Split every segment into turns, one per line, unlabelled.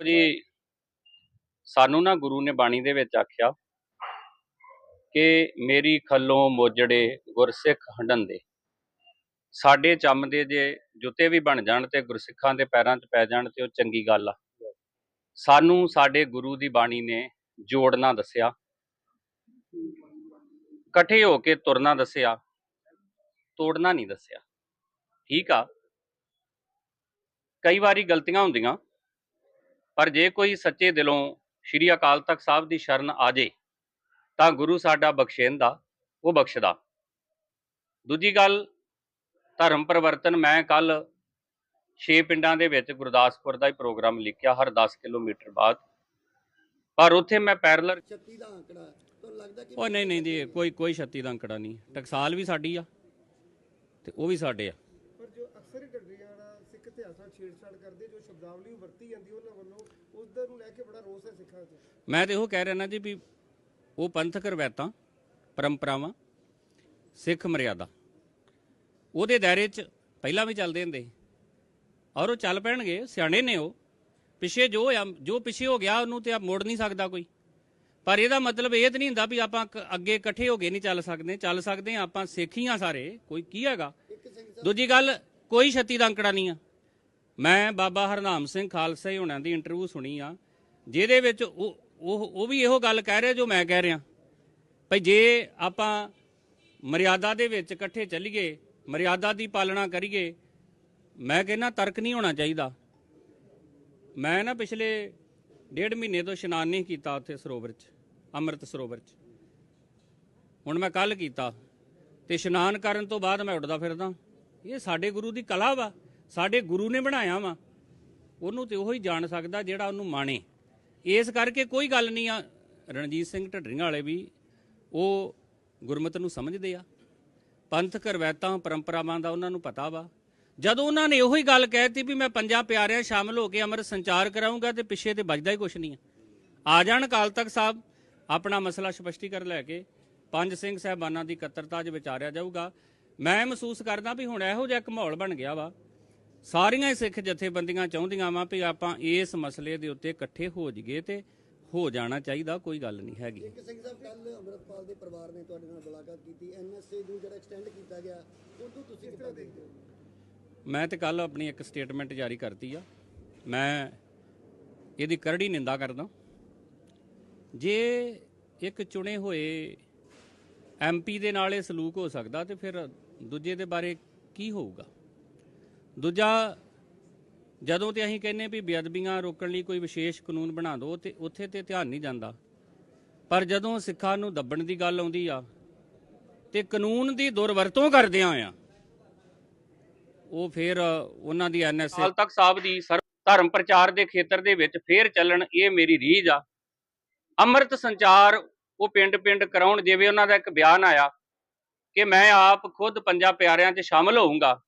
ਜੀ, ਸਾਨੂੰ ਨਾ ਗੁਰੂ ਨੇ ਬਾਣੀ ਦੇ ਵਿੱਚ ਆਖਿਆ ਕਿ ਮੇਰੀ ਖੱਲੋਂ ਮੋਜੜੇ ਗੁਰਸਿੱਖ ਹੰਡੰਦੇ ਸਾਡੇ ਚੰਮ ਦੇ ਜੇ ਜੁੱਤੇ ਵੀ ਬਣ ਜਾਣ ਤੇ ਗੁਰਸਿੱਖਾਂ ਦੇ ਪੈਰਾਂ 'ਚ ਪੈ ਜਾਣ ਤੇ ਉਹ ਚੰਗੀ ਗੱਲ ਆ। ਸਾਨੂੰ ਸਾਡੇ ਗੁਰੂ ਦੀ ਬਾਣੀ ਨੇ ਜੋੜਨਾ ਦੱਸਿਆ, ਇਕੱਠੇ ਹੋ ਕੇ ਤੁਰਨਾ ਦੱਸਿਆ, ਤੋੜਨਾ ਨਹੀਂ ਦੱਸਿਆ। ਠੀਕ ਆ? ਕਈ ਵਾਰੀ ਗਲਤੀਆਂ ਹੁੰਦੀਆਂ। ਪਰ ਜੇ ਕੋਈ ਸੱਚੇ ਦਿਲੋਂ ਸ਼੍ਰੀ ਅਕਾਲ ਤਖਤ ਸਾਹਿਬ ਦੀ ਸ਼ਰਨ ਆ ਜੇ ਤਾਂ ਗੁਰੂ ਸਾਡਾ ਬਖਸ਼ੇਂਦਾ ਉਹ ਬਖਸ਼ਦਾ। ਦੂਜੀ ਗੱਲ ਧਰਮ ਪਰਿਵਰਤਨ ਮੈਂ ਕੱਲ 6 ਪਿੰਡਾਂ ਦੇ ਵਿੱਚ ਗੁਰਦਾਸਪੁਰ ਦਾ ਹੀ ਪ੍ਰੋਗਰਾਮ ਲਿਖਿਆ ਹਰ 10 ਕਿਲੋਮੀਟਰ ਬਾਅਦ। ਪਰ ਉੱਥੇ ਮੈਂ ਪੈਰਲਰ
36 ਦਾ ਅੰਕੜਾ। ਤੁਹਾਨੂੰ ਲੱਗਦਾ ਕਿ
ਉਹ ਨਹੀਂ ਨਹੀਂ ਜੀ ਕੋਈ ਕੋਈ 36 ਦਾ ਅੰਕੜਾ ਨਹੀਂ ਟਕਸਾਲ ਵੀ ਸਾਡੀ ਆ ਤੇ ਉਹ ਵੀ ਸਾਡੇ ਆ
ਪਰ ਜੋ ਅਕਸਰ ਹੀ ਢੱਡਰੀਆਂ ਵਾਲਾ ਸਿੱਖ ਇਤਿਹਾਸਾਂ ਛੇੜਛਾੜ ਕਰਦੇ ਜੋ ਸ਼ਬਦਾਵਲੀ ਵਰਤੀ ਜਾਂਦੀ ਉਹਨਾਂ ਵੱਲੋਂ ਉਸ ਦਰ ਨੂੰ ਲੈ ਕੇ ਬੜਾ ਰੋਸ ਹੈ ਸਿੱਖਾਂ 'ਚ।
ਮੈਂ ਤੇ ਉਹ ਕਹਿ ਰਿਹਾ ਨਾ ਜੀ ਵੀ ਉਹ ਪੰਥਕ ਰਵਾਇਤਾਂ ਪਰੰਪਰਾਵਾਂ ਸਿੱਖ ਮਰਿਆਦਾ ਉਹਦੇ ਦਾਇਰੇ 'ਚ ਪਹਿਲਾਂ ਵੀ ਚੱਲਦੇ ਹੁੰਦੇ। ਔਰ ਉਹ ਚੱਲ ਪੈਣਗੇ ਸਿਆਣੇ ਨੇ ਉਹ। ਪਿੱਛੇ ਜੋ ਹੋਇਆ ਜੋ ਪਿੱਛੇ ਹੋ ਗਿਆ ਉਹਨੂੰ ਤੇ ਆ ਮੋੜ ਨਹੀਂ ਸਕਦਾ ਕੋਈ। ਪਰ ਇਹਦਾ ਮਤਲਬ ਇਹ ਤਾਂ ਨਹੀਂ ਹੁੰਦਾ ਵੀ ਆਪਾਂ ਅੱਗੇ ਇਕੱਠੇ ਹੋ ਕੇ ਨਹੀਂ ਚੱਲ ਸਕਦੇ। ਚੱਲ ਸਕਦੇ ਆਪਾਂ ਸਿੱਖੀਆਂ ਸਾਰੇ ਕੋਈ ਕੀ ਹੈਗਾ? ਦੂਜੀ ਗੱਲ ਕੋਈ 36 ਦਾ ਅੰਕੜਾ ਨਹੀਂ ਆ। ਮੈਂ ਬਾਬਾ ਹਰਨਾਮ ਸਿੰਘ ਖਾਲਸਾ ਜੀ ਹੁਣਾਂ ਦੀ ਇੰਟਰਵਿਊ ਸੁਣੀ ਆ, ਜਿਹਦੇ ਵਿੱਚ ਉਹ ਉਹ ਉਹ ਵੀ ਇਹੋ ਗੱਲ ਕਹਿ ਰਿਹਾ ਜੋ ਮੈਂ ਕਹਿ ਰਿਹਾ। ਭਈ ਜੇ ਆਪਾਂ ਮਰਿਆਦਾ ਦੇ ਵਿੱਚ ਇਕੱਠੇ ਚੱਲੀਏ, ਮਰਿਆਦਾ ਦੀ ਪਾਲਣਾ ਕਰੀਏ, ਮੈਂ ਕਹਿੰਦਾ ਤਰਕ ਨਹੀਂ ਹੋਣਾ ਚਾਹੀਦਾ। ਮੈਂ ਨਾ ਪਿਛਲੇ ਡੇਢ ਮਹੀਨੇ ਤੋਂ ਇਸ਼ਨਾਨ ਨਹੀਂ ਕੀਤਾ ਉੱਥੇ ਸਰੋਵਰ 'ਚ, ਅੰਮ੍ਰਿਤ ਸਰੋਵਰ 'ਚ। ਹੁਣ ਮੈਂ ਕੱਲ ਕੀਤਾ ਤੇ ਇਸ਼ਨਾਨ ਕਰਨ ਤੋਂ ਬਾਅਦ ਮੈਂ ਉੱਡਦਾ ਫਿਰਦਾ। ਇਹ ਸਾਡੇ ਗੁਰੂ ਦੀ ਕਲਾ ਵਾ। ਸਾਡੇ ਗੁਰੂ ਨੇ ਬਣਾਇਆ ਵਾ, ਉਹਨੂੰ ਤੇ ਉਹੀ ਜਾਣ ਸਕਦਾ ਜਿਹੜਾ ਉਹਨੂੰ ਮਾਣੇ। ਇਸ ਕਰਕੇ ਕੋਈ ਗੱਲ ਨਹੀਂ ਆ, ਰਣਜੀਤ ਸਿੰਘ ਢੱਡਰੀਆਂ ਵਾਲੇ ਵੀ ਉਹ ਗੁਰਮਤ ਨੂੰ ਸਮਝਦੇ ਆ। ਪੰਥਕ ਰਵਾਇਤਾਂ ਪਰੰਪਰਾਵਾਂ ਦਾ ਉਹਨਾਂ ਨੂੰ ਪਤਾ ਵਾ। ਜਦੋਂ ਉਹਨਾਂ ਨੇ ਉਹੀ ਗੱਲ ਕਹਿਤੀ ਵੀ ਮੈਂ ਪੰਜਾਂ ਪਿਆਰਿਆਂ ਸ਼ਾਮਲ ਹੋ ਕੇ ਅਮਰ ਸੰਚਾਰ ਕਰਾਉਂਗਾ ਤੇ ਪਿੱਛੇ ਤੇ ਵੱਜਦਾ ਹੀ ਕੁਛ ਨਹੀਂ ਆ। ਆ ਜਾਣ ਅਕਾਲ ਤਖਤ ਸਾਹਿਬ, ਆਪਣਾ ਮਸਲਾ ਸਪਸ਼ਟੀਕਰਨ ਲੈ ਕੇ ਪੰਜ ਸਿੰਘ ਸਾਹਿਬਾਨਾਂ ਦੀ ਇਕੱਤਰਤਾ 'ਚ ਵਿਚਾਰਿਆ ਜਾਊਗਾ। ਮੈਂ ਮਹਿਸੂਸ ਕਰਦਾ ਵੀ ਹੁਣ ਇਹੋ ਜਿਹਾ ਇੱਕ ਮਾਹੌਲ ਬਣ ਗਿਆ ਵਾ। ਸਾਰੀਆਂ ਹੀ ਸਿੱਖ ਜਥੇਬੰਦੀਆਂ ਚਾਹੁੰਦੀਆਂ ਵਾ ਵੀ ਆਪਾਂ ਇਸ ਮਸਲੇ ਦੇ ਉੱਤੇ ਇਕੱਠੇ ਹੋ ਜਾਈਏ ਤੇ ਹੋ ਜਾਣਾ ਚਾਹੀਦਾ ਕੋਈ ਗੱਲ ਨਹੀਂ ਹੈਗੀ।
ਇੱਕ ਸਿੰਘ ਸਾਹਿਬ ਕੱਲ ਅੰਮ੍ਰਿਤਪਾਲ ਦੇ ਪਰਿਵਾਰ ਨੇ ਤੁਹਾਡੇ ਨਾਲ ਮੁਲਾਕਾਤ ਕੀਤੀ। ਐਨਐਸਏ ਨੂੰ ਜਿਹੜਾ ਐਕਸਟੈਂਡ ਕੀਤਾ ਗਿਆ ਉਦੋਂ ਤੁਸੀਂ ਕਿੱਦਾਂ ਦੇਖਦੇ ਹੋ?
ਮੈਂ ਤੇ ਕੱਲ ਆਪਣੀ ਇੱਕ ਸਟੇਟਮੈਂਟ ਜਾਰੀ ਕਰਤੀ ਆ। ਮੈਂ ਇਹਦੀ ਕਰੜੀ ਨਿੰਦਾ ਕਰਦਾ। ਜੇ ਇੱਕ ਚੁਣੇ ਹੋਏ ਐਮਪੀ ਦੇ ਨਾਲ ਇਹ ਸਲੂਕ ਹੋ ਸਕਦਾ ਤੇ ਫਿਰ ਦੂਜੇ ਦੇ ਬਾਰੇ ਕੀ ਹੋਊਗਾ? ਦੂਜਾ, ਜਦੋਂ ਤੇ ਅਸੀਂ ਕਹਿੰਨੇ ਵੀ ਬੇਅਦਬੀਆਂ ਰੋਕਣ ਲਈ ਕੋਈ ਵਿਸ਼ੇਸ਼ ਕਾਨੂੰਨ ਬਣਾ ਦਿਓ, ਤੇ ਉੱਥੇ ਤੇ ਧਿਆਨ ਨਹੀਂ ਜਾਂਦਾ। ਪਰ ਜਦੋਂ ਸਿੱਖਾਂ ਨੂੰ ਦੱਬਣ ਦੀ ਗੱਲ ਆਉਂਦੀ ਆ, ਤੇ ਕਾਨੂੰਨ ਦੀ ਦੁਰਵਰਤੋਂ ਕਰਦਿਆਂ ਆ, ਉਹ ਫਿਰ ਉਹਨਾਂ ਦੀ ਐਨਐਸਏ ਹਾਲ ਤੱਕ ਸਾਹਿਬ ਦੀ ਸਰ, ਧਰਮ ਪ੍ਰਚਾਰ ਦੇ ਖੇਤਰ ਦੇ ਵਿੱਚ ਫੇਰ ਚੱਲਣ, ਇਹ ਮੇਰੀ ਰੀਝ ਆ। ਅੰਮ੍ਰਿਤ ਸੰਚਾਰ ਉਹ ਪਿੰਡ-ਪਿੰਡ ਕਰਾਉਣ, ਜਿਵੇਂ ਉਹਨਾਂ ਦਾ ਇੱਕ ਬਿਆਨ ਆਇਆ ਕਿ ਮੈਂ ਆਪ ਖੁਦ ਪੰਜਾਂ ਪਿਆਰਿਆਂ 'ਚ ਸ਼ਾਮਲ ਹੋਊਂਗਾ।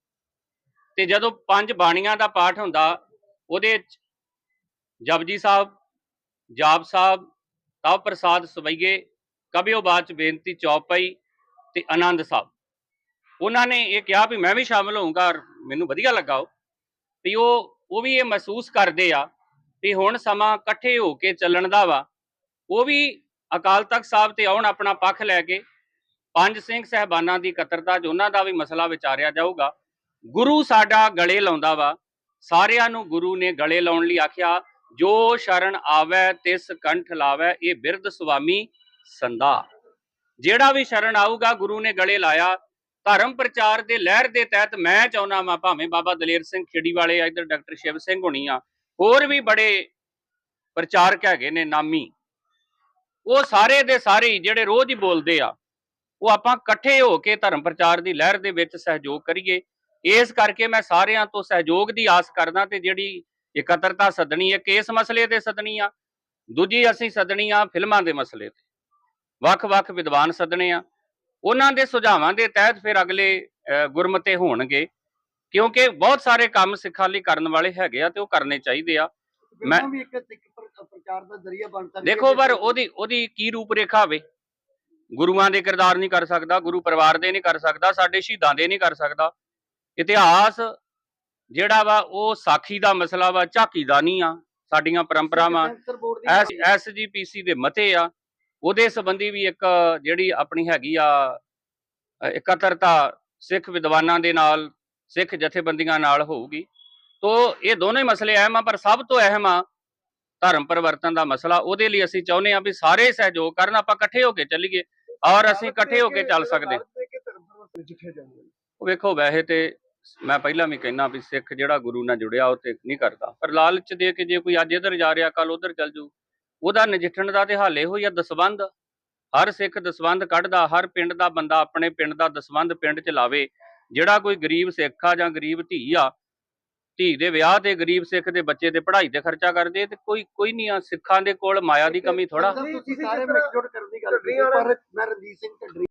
ਤੇ ਜਦੋਂ ਪੰਜ ਬਾਣੀਆਂ ਦਾ ਪਾਠ ਹੁੰਦਾ, ਉਹਦੇ 'ਚ ਜਪਜੀ ਸਾਹਿਬ, ਜਾਪ ਸਾਹਿਬ ਤਵ ਪ੍ਰਸਾਦ ਸਵਈਏ ਕਬਿਓ ਬਾਚ ਬੇਨਤੀ ਚੌਪਈ ਤੇ ਆਨੰਦ ਸਾਹਿਬ। ਉਹਨਾਂ ਨੇ ਇਹ ਕਿਹਾ ਵੀ ਮੈਂ ਵੀ ਸ਼ਾਮਲ ਹੋਊਂਗਾ ਔਰ ਮੈਨੂੰ ਵਧੀਆ ਲੱਗਾ ਉਹ। ਵੀ ਉਹ ਉਹ ਵੀ ਇਹ ਮਹਿਸੂਸ ਕਰਦੇ ਆ ਵੀ ਹੁਣ ਸਮਾਂ ਇਕੱਠੇ ਹੋ ਕੇ ਚੱਲਣ ਦਾ ਵਾ। ਉਹ ਵੀ ਅਕਾਲ ਤਖਤ ਸਾਹਿਬ ਤੇ ਆਉਣ ਆਪਣਾ ਪੱਖ ਲੈ ਕੇ ਪੰਜ ਸਿੰਘ ਸਹਿਬਾਨਾਂ ਦੀ ਇਕੱਤਰਤਾ 'ਚ ਉਹਨਾਂ ਦਾ ਵੀ ਮਸਲਾ ਵਿਚਾਰਿਆ ਜਾਊਗਾ। ਗੁਰੂ ਸਾਡਾ ਗਲੇ ਲਾਉਂਦਾ ਵਾ। ਸਾਰਿਆਂ ਨੂੰ ਗੁਰੂ ਨੇ ਗਲੇ ਲਾਉਣ ਲਈ ਆਖਿਆ, ਜੋ ਸ਼ਰਨ ਆਵੈ, ਤਿਸ ਕੰਠ ਲਾਵੈ, ਇਹ ਬਿਰਧ ਸੁਆਮੀ ਸੰਦਾ ਜਿਹੜਾ ਵੀ ਸ਼ਰਨ ਆਊਗਾ, ਗੁਰੂ ਨੇ ਗਲੇ ਲਾਇਆ। ਧਰਮ ਪ੍ਰਚਾਰ ਦੇ ਲਹਿਰ ਦੇ ਤਹਿਤ ਮੈਂ ਚਾਹੁੰਦਾ ਵਾਂ, ਭਾਵੇਂ ਬਾਬਾ ਦਲੇਰ ਸਿੰਘ ਖੇੜੀ ਵਾਲੇ ਆ, ਇੱਧਰ ਡਾਕਟਰ ਸ਼ਿਵ ਸਿੰਘ ਹੋਣੀ ਆ, ਹੋਰ ਵੀ ਬੜੇ ਪ੍ਰਚਾਰਕ ਹੈਗੇ ਨੇ, ਨਾਮੀ। ਉਹ ਸਾਰੇ ਦੇ ਸਾਰੇ ਹੀ ਜਿਹੜੇ ਰੋਜ਼ ਹੀ ਬੋਲਦੇ ਆ, ਉਹ ਆਪਾਂ ਇਕੱਠੇ ਹੋ ਕੇ ਧਰਮ ਪ੍ਰਚਾਰ ਦੀ ਲਹਿਰ ਦੇ ਵਿੱਚ ਸਹਿਯੋਗ ਕਰੀਏ। ਇਸ ਕਰਕੇ ਮੈਂ ਸਾਰਿਆਂ ਤੋਂ ਸਹਿਯੋਗ ਦੀ ਆਸ ਕਰਦਾ ਤੇ ਜਿਹੜੀ ਇਕੱਤਰਤਾ ਸੱਦਣੀ ਹੈ ਕਿ ਇਸ ਮਸਲੇ ਤੇ ਸੱਦਣੀ ਆ ਦੂਜੀ ਅਸੀਂ ਸੱਦਣੀ ਆ ਫਿਲਮਾਂ ਦੇ ਮਸਲੇ ਤੇ। ਵੱਖ-ਵੱਖ ਵਿਦਵਾਨ ਸੱਦਣੇ ਆ। ਉਹਨਾਂ ਦੇ ਸੁਝਾਵਾਂ ਦੇ ਤਹਿਤ ਫਿਰ ਅਗਲੇ ਗੁਰਮਤੇ ਹੋਣਗੇ ਕਿਉਂਕਿ ਬਹੁਤ ਸਾਰੇ ਕੰਮ ਸਿੱਖਾਂ ਲਈ ਕਰਨ ਵਾਲੇ ਹੈਗੇ ਆ ਤੇ ਉਹ ਕਰਨੇ ਚਾਹੀਦੇ ਆ। ਮੈਂ-
ਵੀ ਇੱਕ ਇੱਕ ਪ੍ਰ- ਪ੍ਰਚਾਰ ਦਾ ਜ਼ਰੀਆ ਬਣ ਸਕਦੀ
ਦੇਖੋ ਪਰ ਉਹਦੀ ਉਹਦੀ ਕੀ ਰੂਪ ਰੇਖਾ ਹੋਵੇ? ਗੁਰੂਆਂ ਦੇ ਕਿਰਦਾਰ ਨਹੀਂ ਕਰ ਸਕਦਾ ਗੁਰੂ ਪਰਿਵਾਰ ਦੇ ਨਹੀਂ ਕਰ ਸਕਦਾ ਸਾਡੇ ਸ਼ਹੀਦਾਂ ਦੇ ਨਹੀਂ ਕਰ ਸਕਦਾ। ਇਤਿਹਾਸ ਜਿਹੜਾ ਵਾ ਉਹ ਸਾਖੀ ਦਾ ਮਸਲਾ ਵਾ ਝਾਕੀ ਦਾ ਨਹੀਂ ਆ। ਸਾਡੀਆਂ ਪਰੰਪਰਾਵਾਂ ਐਸਜੀਪੀਸੀ ਦੇ ਮਤੇ ਆ। ਉਹਦੇ ਸੰਬੰਧੀ ਵੀ ਇੱਕ ਜਿਹੜੀ ਆਪਣੀ ਹੈਗੀ ਆ ਇਕੱਤਰਤਾ ਸਿੱਖ ਵਿਦਵਾਨਾਂ ਦੇ ਨਾਲ ਸਿੱਖ ਜਥੇਬੰਦੀਆਂ ਨਾਲ ਹੋਊਗੀ। ਤੋ ਇਹ ਦੋਨੇ ਮਸਲੇ ਅਹਿਮ ਆ ਪਰ ਸਭ ਤੋਂ ਅਹਿਮ ਆ ਧਰਮ ਪਰਿਵਰਤਨ ਦਾ ਮਸਲਾ। ਉਹਦੇ ਲਈ ਅਸੀਂ ਚਾਹੁੰਦੇ ਆ ਵੀ ਸਾਰੇ ਸਹਿਯੋਗ ਕਰਨ ਆਪਾਂ ਇਕੱਠੇ ਹੋ ਕੇ ਚੱਲੀਏ। ਔਰ ਅਸੀਂ ਇਕੱਠੇ ਹੋ ਕੇ ਚੱਲ ਸਕਦੇ। ਵੇਖੋ ਵੈਸੇ ਤੇ ਮੈਂ ਪਹਿਲਾਂ ਵੀ ਕਹਿਣਾ ਵੀ ਸਿੱਖ ਜਿਹੜਾ ਗੁਰੂ ਨਾਲ ਜੁੜਿਆ ਉਹ ਤੇ ਨਹੀਂ ਕਰਦਾ। ਪਰ ਲਾਲਚ ਦੇ ਕੇ ਜੇ ਕੋਈ ਅੱਜ ਇੱਧਰ ਜਾ ਰਿਹਾ ਕੱਲ ਉੱਧਰ ਚੱਲ ਜੂ ਉਹਦਾ ਨਜਿੱਠਣ ਦਾ ਤੇ ਹੱਲ ਇਹੋ ਹੀ ਆ ਦਸਵੰਧ ਹਰ ਸਿੱਖ ਦਸਵੰਧ ਕੱਢਦਾ ਹਰ ਪਿੰਡ ਦਾ ਬੰਦਾ ਆਪਣੇ ਪਿੰਡ ਦਾ ਦਸਵੰਧ ਪਿੰਡ 'ਚ ਲਾਵੇ। ਜਿਹੜਾ ਕੋਈ ਗਰੀਬ ਸਿੱਖ ਆ ਜਾਂ ਗਰੀਬ ਧੀ ਆ ਧੀ ਦੇ ਵਿਆਹ ਤੇ ਗਰੀਬ ਸਿੱਖ ਦੇ ਬੱਚੇ ਦੇ ਪੜ੍ਹਾਈ ਤੇ ਖਰਚਾ ਕਰਦੇ ਤੇ ਕੋਈ ਕੋਈ ਨਹੀਂ ਆ। ਸਿੱਖਾਂ ਦੇ ਕੋਲ ਮਾਇਆ ਦੀ ਕਮੀ ਥੋੜਾ
ਤੁਸੀਂ ਸਾਰੇ
ਤਰ੍ਹਾਂ
ਮਿਲਜੁਲ ਕਰਨ ਦੀ ਗੱਲ ਪਰ ਮੈਂ ਰਣਜੀਤ ਸਿੰਘ ਢੱਡਰੀ